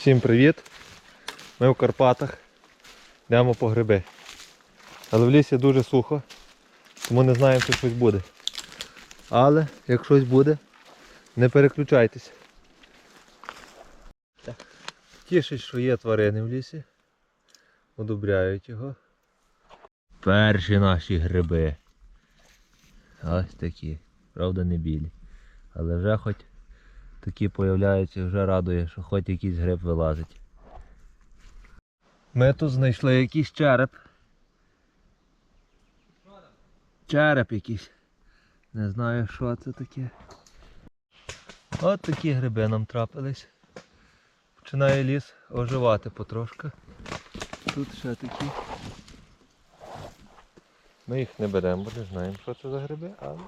Всім привіт! Ми в Карпатах. Йдемо по гриби. Але в лісі дуже сухо, тому не знаємо, чи щось буде. Але як щось буде, не переключайтесь. Тішить, що є тварини в лісі. Одобряють його. Перші наші гриби. Ось такі. Правда не білі. Але вже хоч такі появляються, вже радує, що хоч якийсь гриб вилазить. Ми тут знайшли якийсь череп. Череп якийсь. Не знаю, що це таке. От такі гриби нам трапились. Починає ліс оживати потрошки. Тут ще такі. Ми їх не беремо, бо не знаємо, що це за гриби, але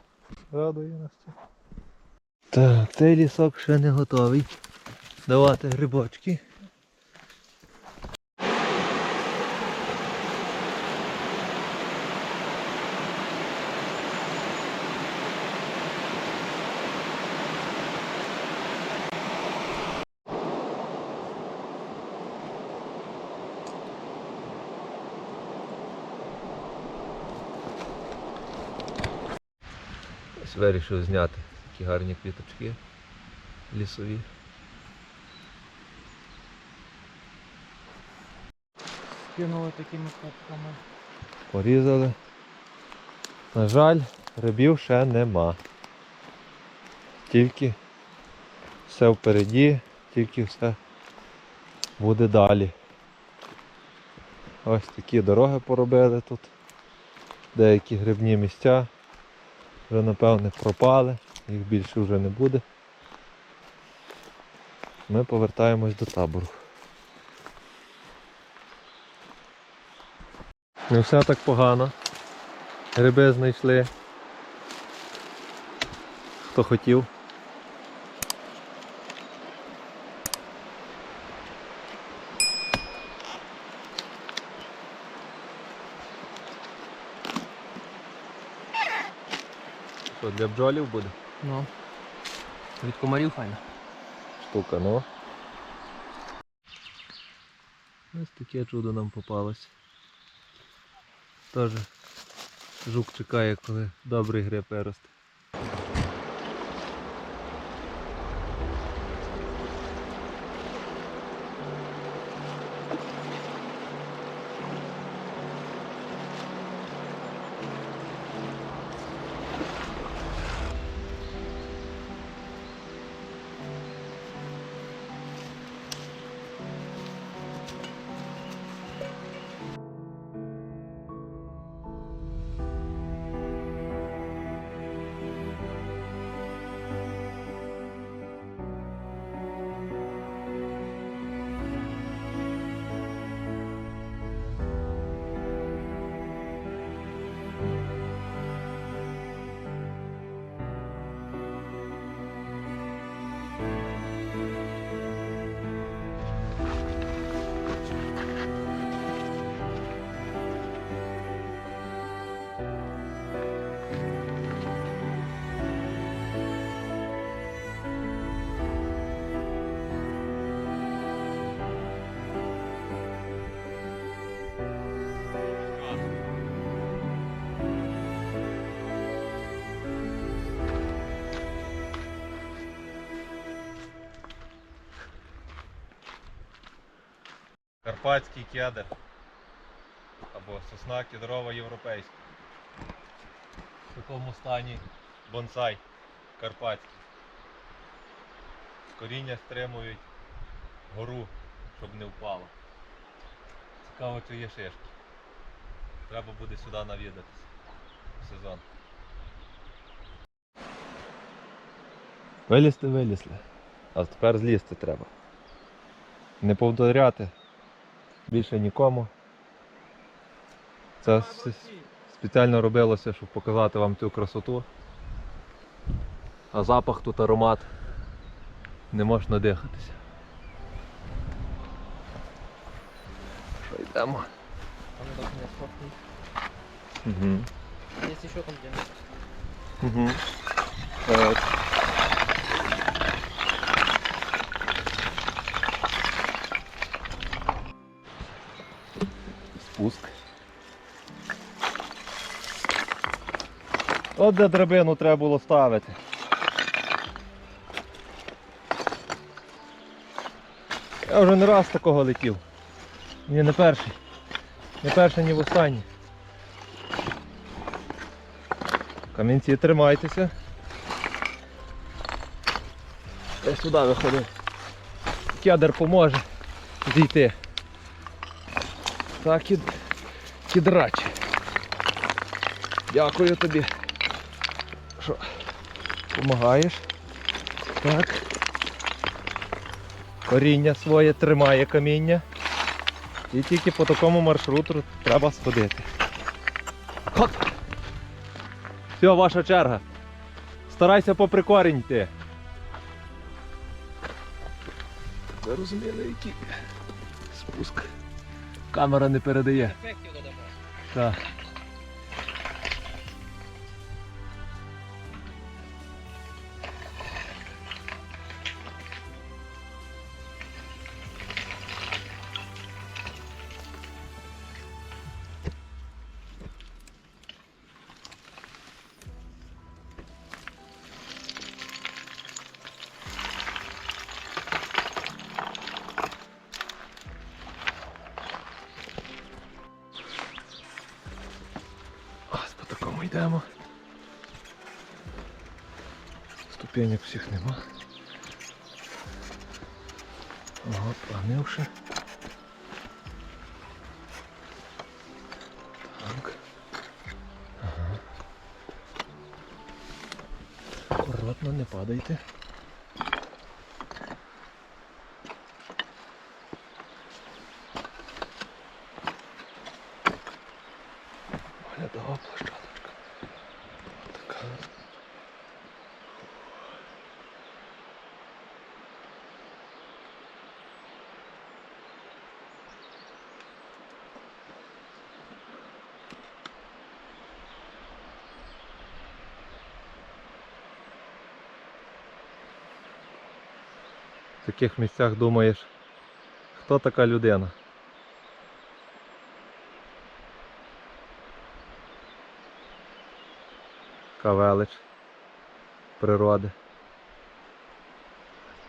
радує нас це. Так, цей лісок ще не готовий. Давати грибочки. Вирішив зняти такі гарні квіточки лісові. Скинули такими кубками. Порізали. На жаль, грибів ще нема. Тільки все впереді, тільки все буде далі. Ось такі дороги поробили тут. Деякі грибні місця вже напевне пропали, їх більше вже не буде. Ми повертаємось до табору. Не все так погано. Гриби знайшли. Хто хотів. Для бджолів буде? Ну. Від комарів файно. Штука, ну. Ось таке чудо нам попалось. Теж жук чекає, коли добрий гриб виросте. Карпатський кедр або сосна кедрова європейська. В такому стані бонсай карпатський. Коріння стримують гору, щоб не впало. Цікаво, чи є шишки. Треба буде сюди навідатися в сезон. Вилізти вилізли. А тепер злізти треба. Не повторяти більше нікому. Це спеціально робилося, щоб показати вам цю красоту. А запах тут аромат. Не можна дихатися. Що йдемо? Там. Угу. Есть еще там где Угу. Так. От де драбину треба було ставити. Я вже не раз такого летів. Ні, не перший. Не перший, ні в останній. Камінці тримайтеся. Я сюди виходив. Кедр поможе зійти. Так, кідрач. Дякую тобі. Що? Помагаєш? Так. Коріння своє тримає каміння. І тільки по такому маршруту треба сходити. Хоп! Все, ваша черга. Старайся попри корінь йти. Ви розуміли, який спуск. Камера не передає. Так. По йдемо. Ступенек всіх нема. Ага, погнивши. Так. Ага. Аккуратно, не падайте. Оглядова площадочка. В таких місцях думаєш, хто така людина? Кавелич природи.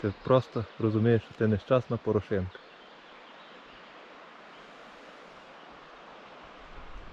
Ти просто розумієш, що ти нещасна порошинка.